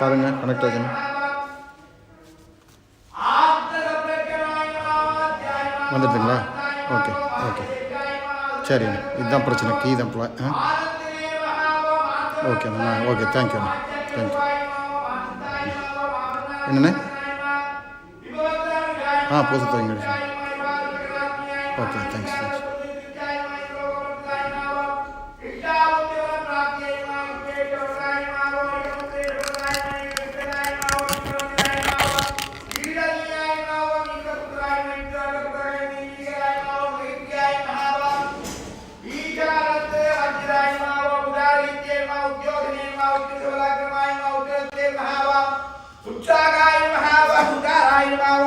பாருங்க கனெக்ட் ஆச்சுன்னு. வந்துட்டுங்களா ஓகே ஓகே. சரிண்ணா இதுதான் பிரச்சனை. கீ தான் ப்ளா ஆ? ஓகேண்ணா ஓகே தேங்க்யூண்ணா தேங்க்யூ என்னண்ணே? ஆ புதுசு தரீங்க ஓகே தேங்க்ஸ் தேங்க்ஸ்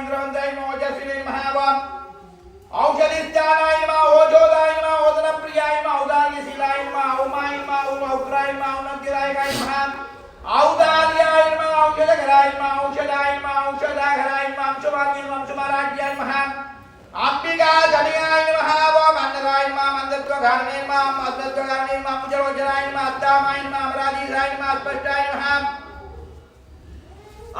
इन्द्रवन्दाय मा ओजस्विने महावाम औषधिस्थानाय मा ओजोदाय औदार्याय मा औषधघराय मा औषधाय मा औषधाघराय मांसुभाग्य मांसुभाराज्याय महा अंबिका धनियाय महा वाम अन्नराय मा मंदत्वघारणे मा मदत्वघारणे मा मुजरोजराय मा अत्तामाय मा अपराधीराय मा स्पष्टाय महा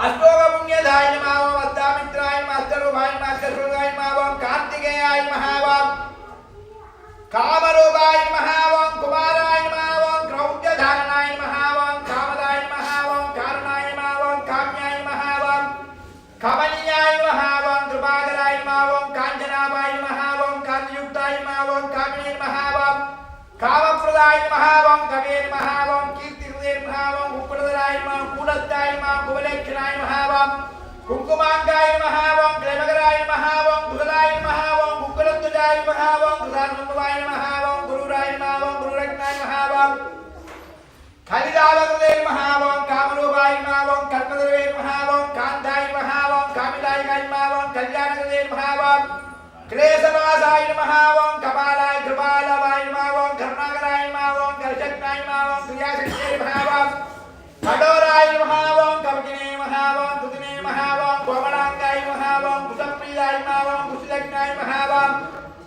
अस्तोगपुण्यधाय नमः ओम अत्तामित्राय मा अस्तरूपाय मा अस्तरूपाय मा वाम कार्तिकेयाय महा वाम कामरूपाय महा वाम कुमाराय महा वाम क्रौद्यधारणाय महा నమ కుమలేక్షణాయ మహావం కుంకుమాంగాయ మహావం క్లైమగరాయ మహావం కుశలాయ మహావం కుక్కలత్తుజాయ మహావం కృషానందువాయ మహావం గురురాయ మహావం గురురత్నాయ మహావం కలిదాలే మహావం కామరూపాయ మహావం కల్పదర్వే మహావం కాంతాయ మహావం కామిలాయ మహావం కళ్యాణగదే మహావం క్లేశనాశాయ మహావం కపాలాయ కృపాలవాయ మహావం కరుణాకరాయ మహావం కర్షజ్ఞాయ మహావం క్రియాశక్తి మహావం కఠోరాయ మహావం కవకినే మహావం కృతినే మహావం కోమలాంగాయ మహావం కుసప్రియాయ మహావం కుశలజ్ఞాయ మహావం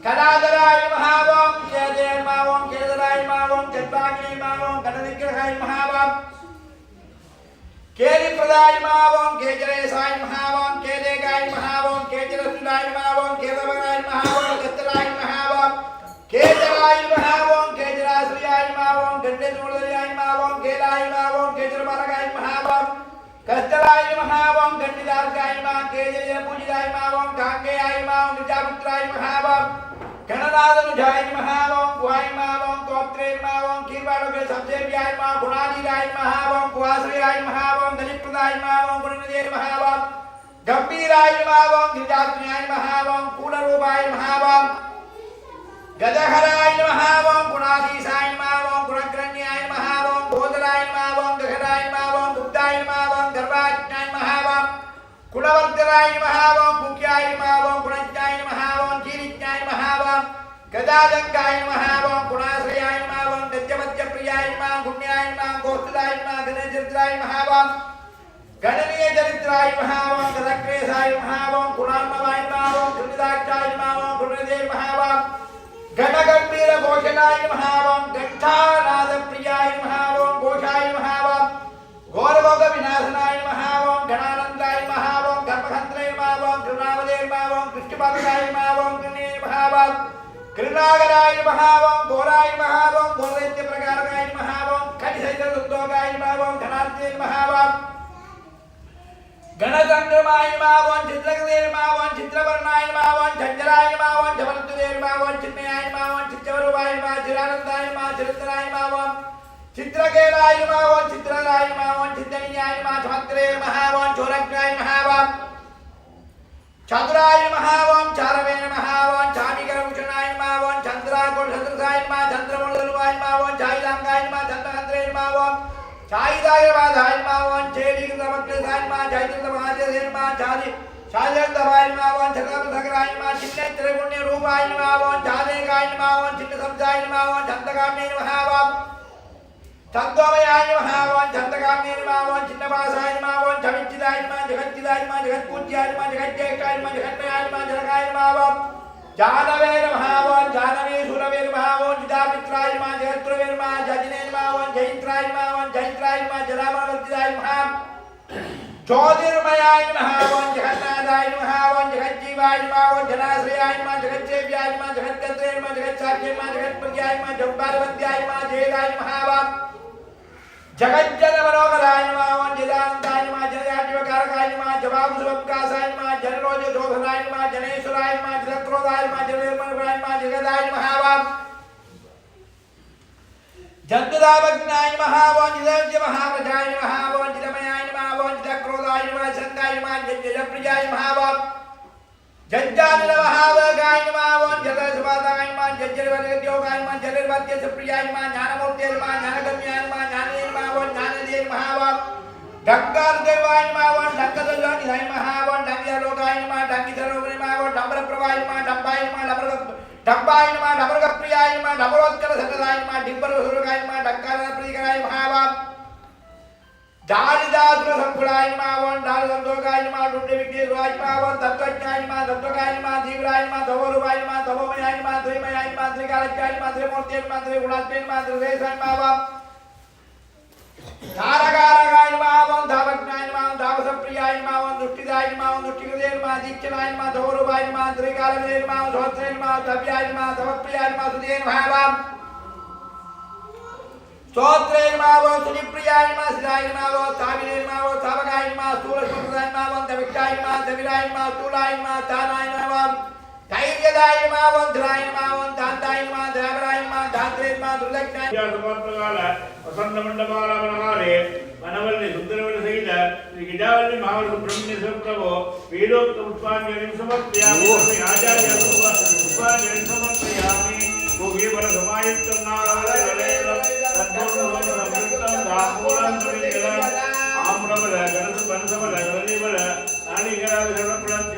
కళాధరాయ మహావం కేదే మహావం కేదరాయ మహావం చద్భాగినే మహావం కటనిగ్రహాయ మహావం కేలి ప్రదాయ మహావం కేజరేశాయ మహావం కేలేగాయ మహావం కేజరసుడాయ మహావం కేదవరాయ మహావం கேஜராய் மகாவோம் கேஜராசுரியாய் மாவோம் கண்டேசுரியாய் மாவோம் கேலாய் மாவோம் கேஜரமரகாய் மகாவோம் கஸ்தலாய் மகாவோம் கண்டிதார்காய் மா கேஜய பூஜிதாய் மாவோம் காங்கேயாய் மாவோம் கிஜாபுத்ராய் மகாவோம் கணநாதனுஜாய் மகாவோம் குவாய் மாவோம் கோப்திரே மாவோம் கீர்வாடோ के सबसे व्याय मा गुणादि राय महावम कुआश्री राय महावम दलित प्रदाय महावम गुणदेव महावम गंभीर राय महावम गिरिजात्म्याय महावम कूलरूपाय महावम గజహరాయ నమ ఓం గుణాధీశాయ నమ ఓం గుణగ్రన్యాయ నమ ఓం గోదరాయ నమ ఓం గహరాయ నమ ఓం గుప్తాయ నమ ఓం గర్భాజ్ఞాయ నమ ఓం కుణవర్ధరాయ నమ ఓం ముఖ్యాయ నమ ఓం గుణజ్ఞాయ నమ ఓం కీరిజ్ఞాయ నమ ఓం గదాదంగాయ నమ ఓం గుణాశ్రయాయ నమ ఓం గద్యమద్య ప్రియాయ నమ గుణ్యాయ నమ గోత్రాయ నమ గణచరిత్రాయ నమ గణనీయ చరిత్రాయ నమ గదక్రేశాయ నమ గుణాత్మవాయ నమ గుణిదాక్షాయ నమ ఓం గుణదేవ ఘటగంభీర ఘోషణాయ మహావం ఘంటానాద ప్రియాయ మహావం ఘోషాయ మహావం గౌరవోగ వినాశనాయ మహావం ఘనానందాయ మహావం గర్భహంత్రయ మహావం కృణావలే మహావం కృష్ణపాదాయ మహావం కృణే మహావం కృణాగరాయ మహావం ఘోరాయ మహావం ఘోరైత్య ప్రకారకాయ మహావం కటిసైత ఉద్యోగాయ మహావం ఘనాంతే మహావం గణతండ్రమాయ మహావం చిత్రకృతే మహావం चित्रकेलाय नमः ओम चित्रराय नमः ओम चित्तनियाय नमः समग्रे नमः ओम चोरग्राय नमः ओम चतुराय नमः ओम चारवे नमः ओम चामिकरभूषणाय नमः ओम चंद्राकोट नमः चंद्रमंडलवाय नमः ओम चाइलांगाय नमः चंद्रहंत्रे नमः ओम चाइदाय नमः ओम चेलिकृतमग्रसाय नमः चैत्रमहादेव नमः चादि शाजन्तवाय नमः ओम चक्रमसकराय नमः चिन्नत्रगुण्य नमः ओम चादेकाय नमः ओम चिन्नसंसाय नमः ओम चन्द्रकाम्ये नमः ओम தந்தோமயாயமாவோன் சந்தகாமியமாவோன் சின்னபாசாயமாவோன் சவிச்சிதாயமா ஜெகச்சிதாயமா ஜெகத்பூஜ்யாயமா ஜெகத்ஜேகாயமா ஜெகன்மயாயமா ஜனகாயமாவோன் ஜானவேர்மாவோன் ஜானவீசுரவேர்மாவோன் ஜிதாமித்ராயமா ஜெகத்ருவேர்மா ஜஜினேர்மாவோன் ஜெயித்ராயமாவோன் ஜெயித்ராயமா ஜலாமவர்த்திதாயமா ज्योतिर्मयायमावन् जगन्नाथायमावन् जगज्जीवायमावन् जनाश्रयायमा जगज्जेव्यायमा जगत्कर्त्रयमा जगत्साख्यमा जगत्प्रियायमा जम्बालवन्द्यायमा जेदायमावन् जगज्जन मनोहराय नमः जिदानंदाय नमः जनयाज्ञकारकाय नमः जवाबुसवकाशाय नमः जनरोज दोघनाय नमः जनेश्वराय नमः जलत्रोदाय नमः जननिर्मलराय नमः जगदाय नमः वाम जंतुदावग्नाय नमः वंजितज महाप्रजाय नमः वंजितमयाय नमः वंजितक्रोधाय नमः शंकाय नमः जजप्रियाय नमः वाम जज्जानिल महावगाय नमः वंजितसवादाय नमः जज्जनिवर्गद्योगाय नमः जनिर्वर्गस्य प्रियाय नमः ज्ञानमूर्त्यै नमः ज्ञानगम्याय नमः ज्ञाने ಮಾವನ್ ಜ್ಞಾನದೇವ ಮಹಾವನ್ ಗಂಗಾರ್ ದೇವಾಯ ಮಾವನ್ ಡಂಕದ ಇದಾಯ ಮಹಾವನ್ ಡಂಗಿಯ ಲೋಕಾಯ ಮಾ ಡಂಗಿದ ರೋಗನಿ ಮಾವನ್ ಡಂಬರ ಪ್ರವಾಯ ಮಾ ಡಂಬಾಯ ಮಾ ಡಂಬರ ಡಂಬಾಯ ಮಾ ಡಂಬರ ಪ್ರಿಯಾಯ ಮಾ ಡಂಬರೋತ್ಕರ ಸಕಲಾಯ ಮಾ ಡಿಂಬರ ಸುರಗಾಯ ಮಾ ಡಂಕಾರ ಪ್ರಿಯಗಾಯ ಮಹಾವನ್ दालिदात्र संकुलाय मावन दाल संतोकाय मा डुंडे विक्टे राज मावन तत्वज्ञाय मा तत्वकाय मा दीवराय मा धवरुवाय मा धवमयाय मा द्वैमयाय मा त्रिकालज्ञाय मा त्रिमूर्त्याय मा त्रिगुणात्मय मा त्रिदेशाय मावन தாரகாரகாயமாவன் தாவக்னாயமான் தாவசப்பிரியாயமாவன் துஷ்டிதாயமாவன் துஷ்டிகதேயமா தீட்சனாயமா தௌரவாயமா திரிகாலவிதேயமா சோத்ரேயமா தவ்யாயமா தவப்பிரியாயமா சுதேயமாவாம் స్తోత్రేర్మావో సునిప్రియాయమా శిరాయమావో తావిరేర్మావో తావగాయమా స్థూల శూద్రాయమావం దవిక్షాయమా దవిరాయమా స్థూలాయమా తానాయమావం தைரியதாயுமாவும் திராயமாவும் தாத்தாயுமா திராபராயுமா தாத்திரமா துர்லக்னாயுமால வசந்த மண்டபாலாமனாலே மனவல்லி சுந்தரவல்லி சகித ஸ்ரீ கிஜாவல்லி மாவட்ட சுப்பிரமணிய சிவப்பிரபோ வீரோக்த புஷ்பாஞ்சலி சமர்ப்பியாமி ஆச்சாரிய புஷ்பாஞ்சலி சமர்ப்பியாமி கோகீபர சமாயுக்தம் நாராயணம் சத்பூர்ணம் தாம்பூலம் ஆம்ரவல கணசு பனசவல கரணிவல நாளிகராதி சரணப்படம்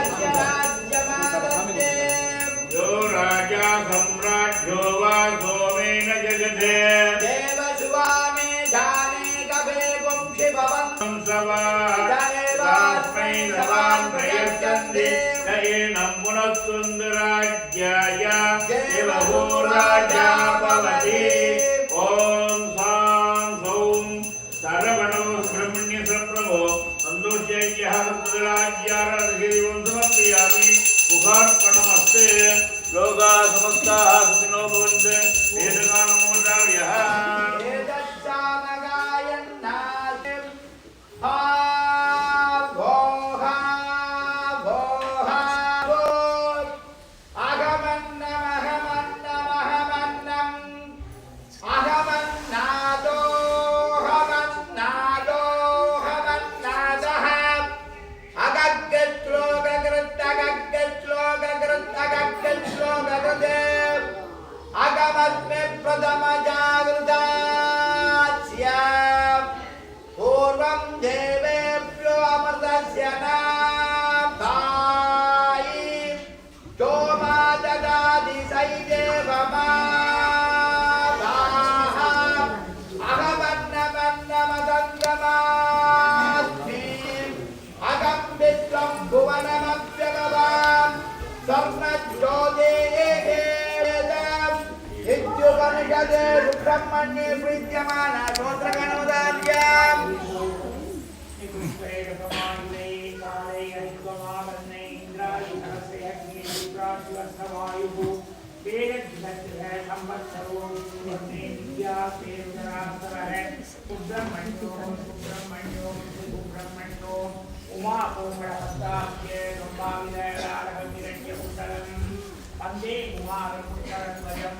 भवति உமாபோமரஹஸ்தாத்யே நம்பாவிதேராரஹமிரண்யபுத்தரம் வந்தே குமாரம் புத்தரம் வயம்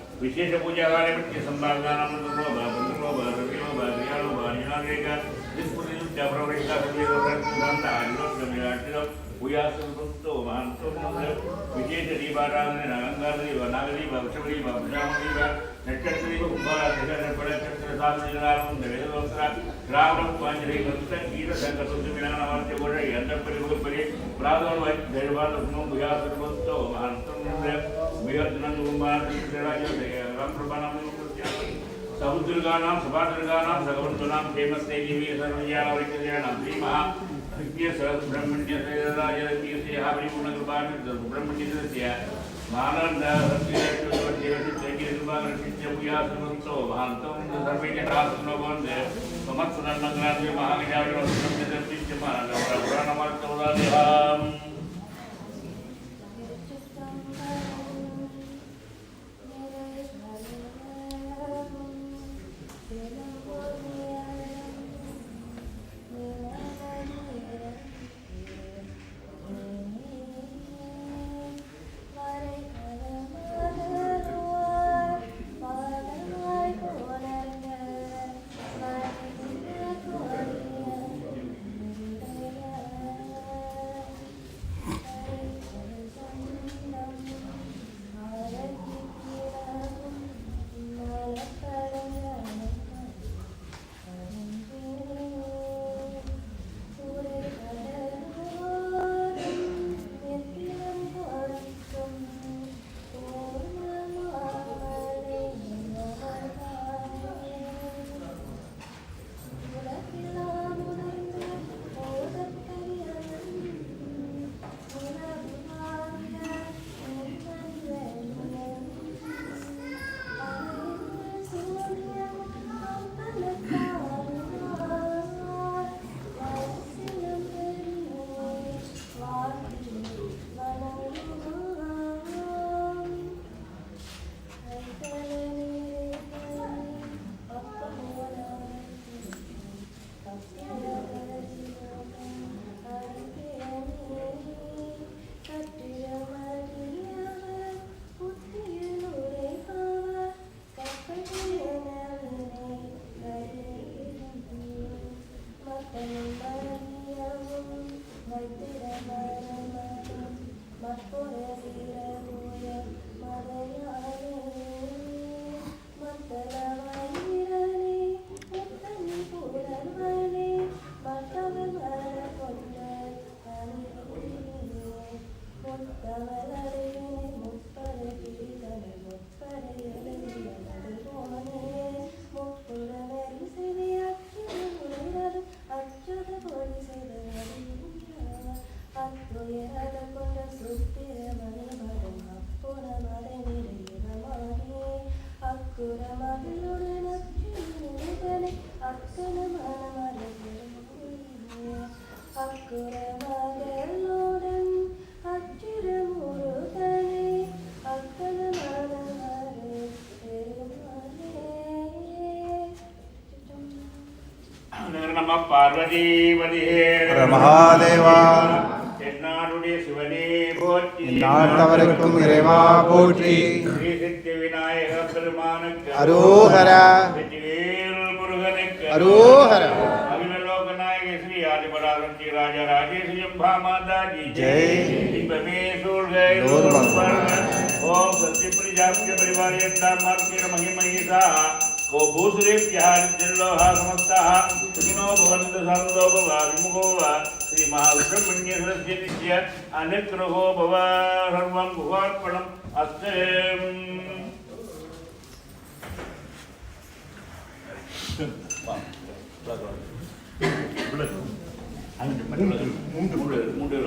विशेषपूजावारमित्य सम्भागानामन्तोभ बन्धुलोभ रविलोभ क्रियालोभ निरावेग பூயாசோ மகந்தோ விஜய தீபாராமன அலங்காரதீப நாகதீப விஷமதீப பிரஜாமதீப நட்சத்திரதீப கும்பாராதிக நட்படச்சத்திர சாமிராமந்த வேதவஸ்திர ராமம் பாஞ்சலி கந்த எந்த பெரிய समुद्रगानां सभादुर्गानां भगवन्तुनां क्षेमस्ते देवी सर्वयावरिकल्याणां श्रीमः ब्रह्मण्यसयराजकीर्तिहापरिपूर्णकृपाणस्य मानन्दकृपाणो भवन्तौ भवन्तौ सर्वे च रासुनो भवन्ति मम सुनन्दग्राम्य महागजाविनोत्तमस्य மரண புராணமாட்டுவதாம் மகாதேவா. தென்னாடுடைய சிவனே போற்றி நாட்டவருக்கும் இறைவா போற்றி ஸ்ரீ சித்தி விநாயக பெருமானுக்கு அரோகரா. வெற்றிவேல் முருகனுக்கு அரோகரா. அகில லோக நாயக ஸ்ரீ ஆதிபராசம் ஸ்ரீ ராஜ ராஜேஸ்வரியம் பாமாதா ஜி ஜெய். இன்பமே சூழ்க எல்லோரும் எல்லோரும் வாழ்க. ஓம் சத்யபிரிஜாபிய பரிவாரியந்தாம் மார்க்கிர மகிமகிசா गो भूसुरेभ्यः समस्ताः सुखिनो भवन्तु सर्वो वा विमुखो वा श्रीमहाब्रह्मण्यसुरस्य नित्य अनिग्रहो भव सर्वं भुवार्पणम् अस्ते மூன்று மூன்று மூன்று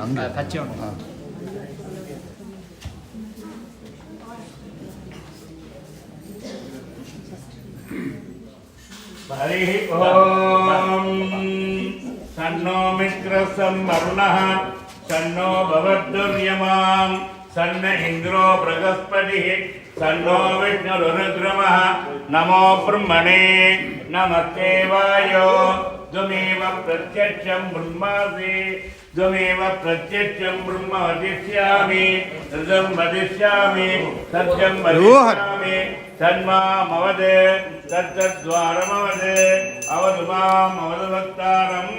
அங்கே ஆ हरिः ॐ सन्नो मित्रसं वरुणः सन्नो भवद्दुर्यमां सन्न इन्द्रो बृहस्पतिः सन्नो विष्णुरुरुद्रमः नमो ब्रह्मणे नमस्ते वायो त्वमेव प्रत्यक्षं ब्रह्मासि त्वमेव प्रत्यक्षं ब्रह्म वदिष्यामि हृदं वदिष्यामि सत्यं वदिष्यामि तन्मामवद तत्तद्वारमवद अवतु माम् अवतु वक्तारम्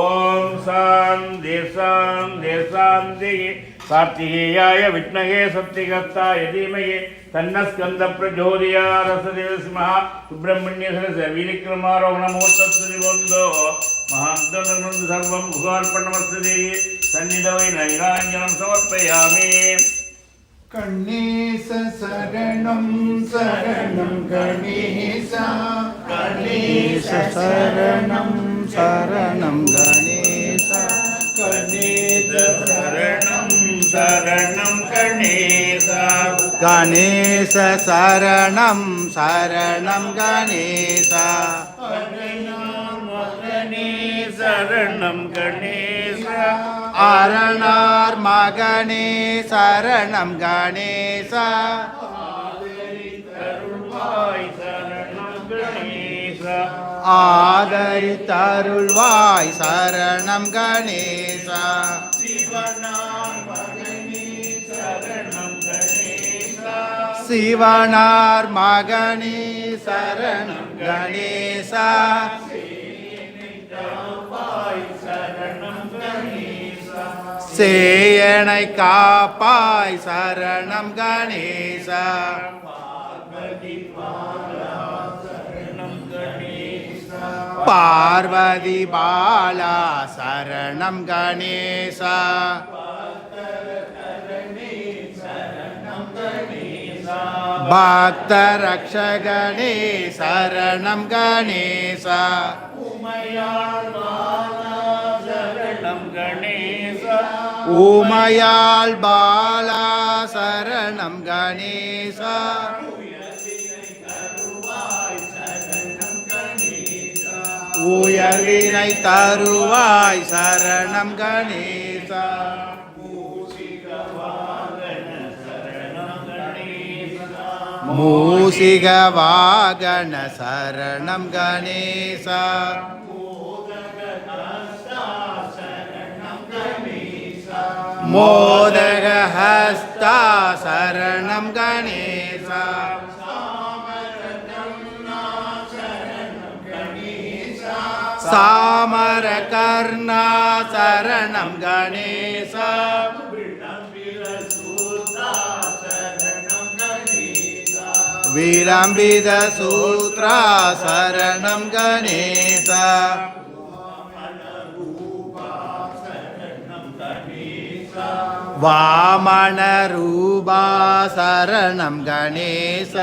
ॐ शान्ति शान्ति शान्तिः कार्तिकेयाय विद्महे सत्यगस्ताय धीमहि ತನ್ನ ಸ್ಕಂದ ಪ್ರಚೋದಯ ರಸದೇವ ಸಿಂಹ ಸುಬ್ರಹ್ಮಣ್ಯ ಸರಸ ವಿನಿಕ್ರಮಾರೋಹಣ ಮೂರ್ತಸ್ತಿ ಒಂದು ಮಹಾಂತನನ್ನು ಸರ್ವಂ ಗೃಹಾರ್ಪಣಮಸ್ತು ದೇವಿ ಸನ್ನಿಧವೈ ನೈರಾಂಜನಂ ಸಮರ್ಪಯಾಮಿ கணேச சரணம் சரணம் கணேசா கணேச சரணம் சரணம் கணேசா கணேச சரணம் சரணம் கணேசா கணேச சரணம் சரணம் கணேச. சரணம் கணேச. அரணார் மகனே சரணம் கணேச. சரணம் கணேச. ஆதரித்தருள்வாய் சரணம் கணேச. சரணம் சிவனார் மகனே சரணம் கணேசா. சேயனை காப்பாய் சரணம் கணேசா. பார்வதி பாலா சரணம் கணேசா. பக்த ரக்ஷகனே சரணம் கணேச. சரணம் கணேச உமையாள் பாலா சரணம் கணேசா. உயர்வினை தருவாய் சரணம் கணேசா. மூசிக வாகன சரணம் கணேச. மோதக ஹஸ்தா சரணம் கணேச. சாமர கர்ணா விளம்பித சூத்ரா சரணம் கணேச வாமன ரூபா சரணம் கணேச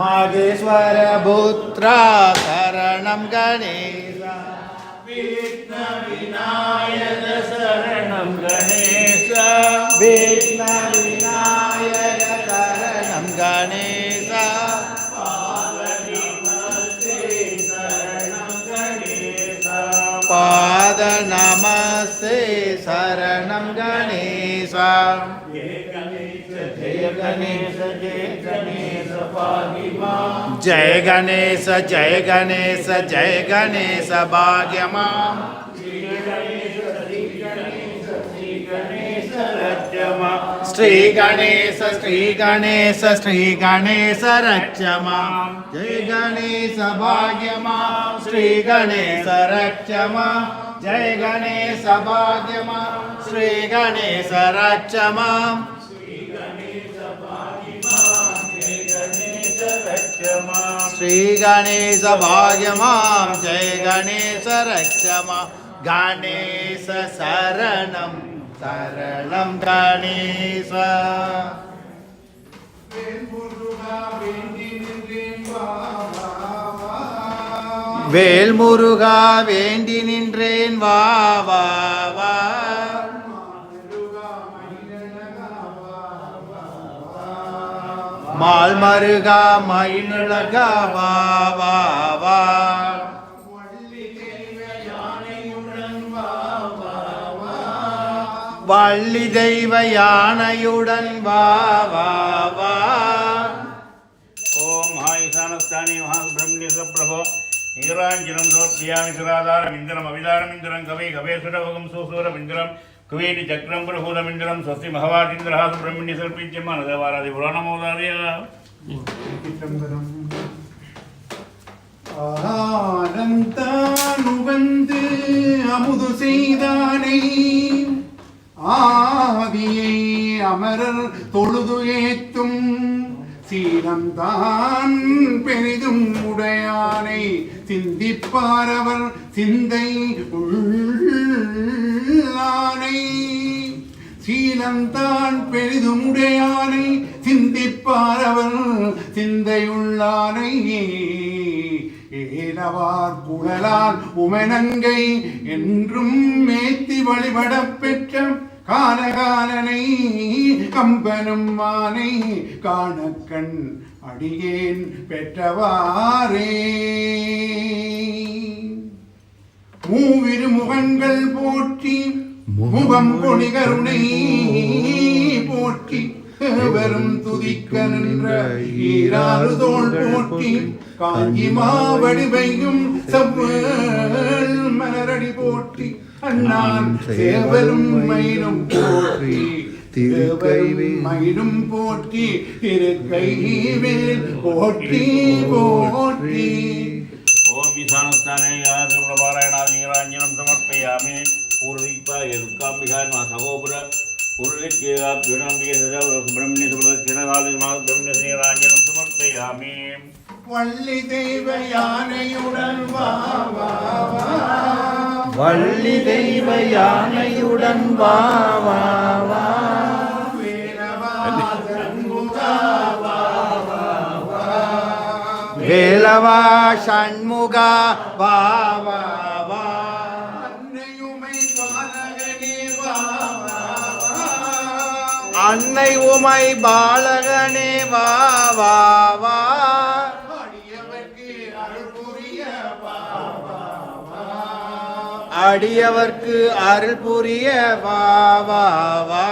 மகேஸ்வர புத்ரா சரணம் கணேச சரணம் கணேச शरणं गणेश। जय गणेश जय गणेश जय गणेश जय गणेश जय गणेश भाग्य श्री गणेश श्री गणेश श्री गणेश रक्षमा जय गणेश भाग्यमा श्री गणेश रक्षमा जय गणेश भाग्य श्री गणेश रक्ष मां श्री गणेश भाग्य मां जय गणेश रक्ष मां गणेश शरणं शरणं गणेश வேல் முருகா வேண்டி நின்றேன். வா வா வா. மால் மருகா மயிலழகா வா வா வா. வள்ளி தெய்வ யானையுடன். வா வா வா. ஓம் ஹாய் சானஸ்தானி மகா மகாசுபிரமணிய பிரபோ நீராஞ்சனம் சோப்பியாமி சுராதாரம் இந்திரம் அவிதாரம் இந்திரம் கவை கவேசுரவகம் சூசூரம் இந்திரம் குவேதி சக்கரம் பிரபூதம் இந்திரம் ஸ்வஸ்தி மகவாதீந்திரஹா சுப்பிரமணிய சல்பித்யமான தேவாராதி புராணமோதாரியா ஆனந்தானுவந்து அமுது செய்தானை. ஆவியை அமரர் தொழுது ஏத்தும். சீரந்தான் பெரிதும் உடையானை சிந்திப்பாரவர் சிந்தை உள்ளானை. சீலந்தான் பெரிதும் உடையானை சிந்திப்பாரவர் சிந்தையுள்ளானை ஏலவார் குழலால் உமனங்கை என்றும் மேத்தி வழிபட பெற்ற காலகாலனை கம்பனும் மானை காணக்கண் அடியேன் பெற்றவாரே மூவிரு முகங்கள் போற்றி முகம் பொழி போற்றி வரும் துதிக்க நின்ற ஈராறு தோள் போற்றி காஞ்சி மாவடிவையும் செவ்வல் மலரடி போற்றி அண்ணான் சேவரும் மயிலும் போற்றி திருக்கைவேல் மயிலும் போற்றி திருக்கைவேல் போற்றி போற்றி. ஓம் ஈசானஸ்தானே யாசிரபாராயணாதி நீராஞ்சனம் சமர்ப்பயாமி பூர்வீப்பாய துர்காம்பிகான் சகோபுர சமர்ப்பயாமி. வள்ளி தெய்வ யானையுடன் வா வா வா வள்ளி தெய்வ யானையுடன் வா வா வா. வேலவா சண்முகா வா வா வா. அன்னை உமை பாலகனே வா வா வா. அடியவர்க்கு அருள் புரிய வா வா வா.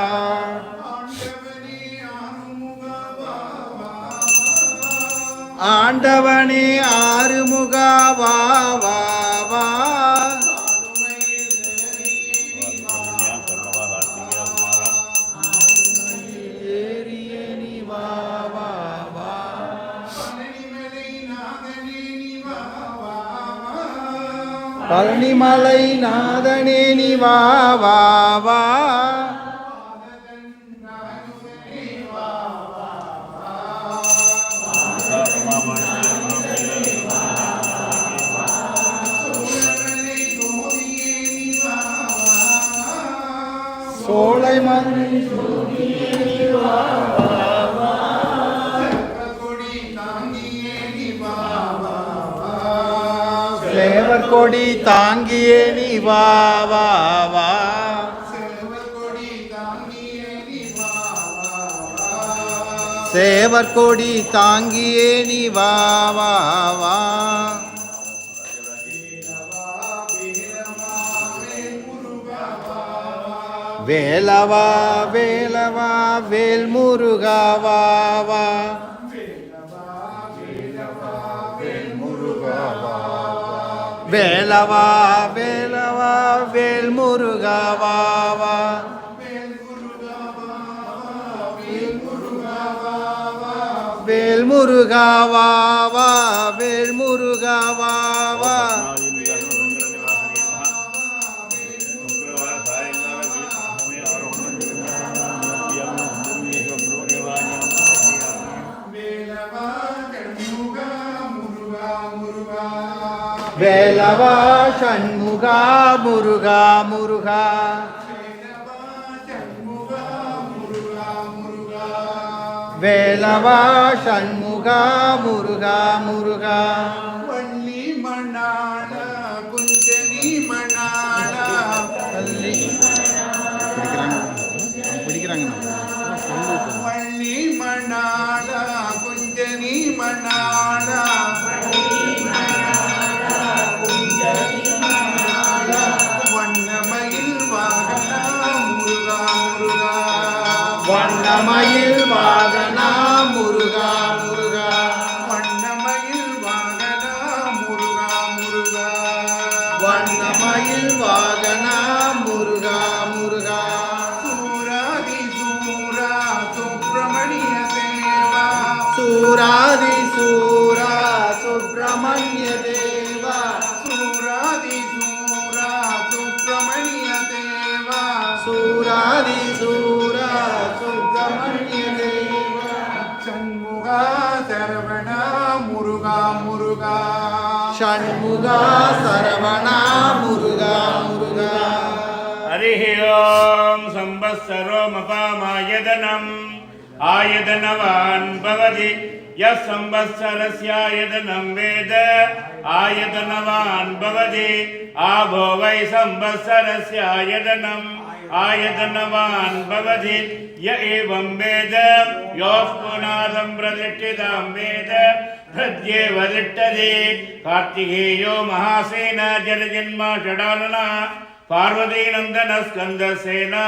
ஆண்டவனே ஆறுமுக வா வா. பழனிமலை நாதனே நீ வா வா வா. சோலை மலை கொடி தாங்கியே நீ வா வா வா. செல்வக்கொடி தாங்கியே நீ வா வா வா. சேவர் கொடி தாங்கியே நீ வா வா வா. வேலவா வேலவா வேல் முருகா வா வா. வேலவா வேலவா வேல் முருகா வேல் முருகா வேல் முருகவா வேலவா சண்முகா முருகா முருகா வேலவா சண்முகா முருகா முருகா வண்ணமயில் வாகனா முருகா முருகா. வண்ணமயில் வாகனா முருகா முருகா. வண்ணமயில் வாகனா முருகா முருகா. சூராதி சூரா சுப்பிரமணிய தேவா. சூராதி சூரா சுப்பிரமணிய தேவா. சூராதி சூரா சுப்பிரமணிய தேவா. சூராதி சூரா முருகா முருகா ஷண்முகா சரவணா முருகா முருகா हरिः ॐ संवत्सरोमपामायदनम् आयदनवान् भवति यः संवत्सरस्यायदनं वेद आयदनवान् भवति आभो वै संवत्सरस्यायदनम् आयतनवान् भवति य एवं वेद योः पुनादं प्रतिष्ठितां वेद హృద్యేవదిట్టదే కార్తికేయో మహాసేన జలజన్మ షడాలన పార్వతీనందన స్కంద సేనా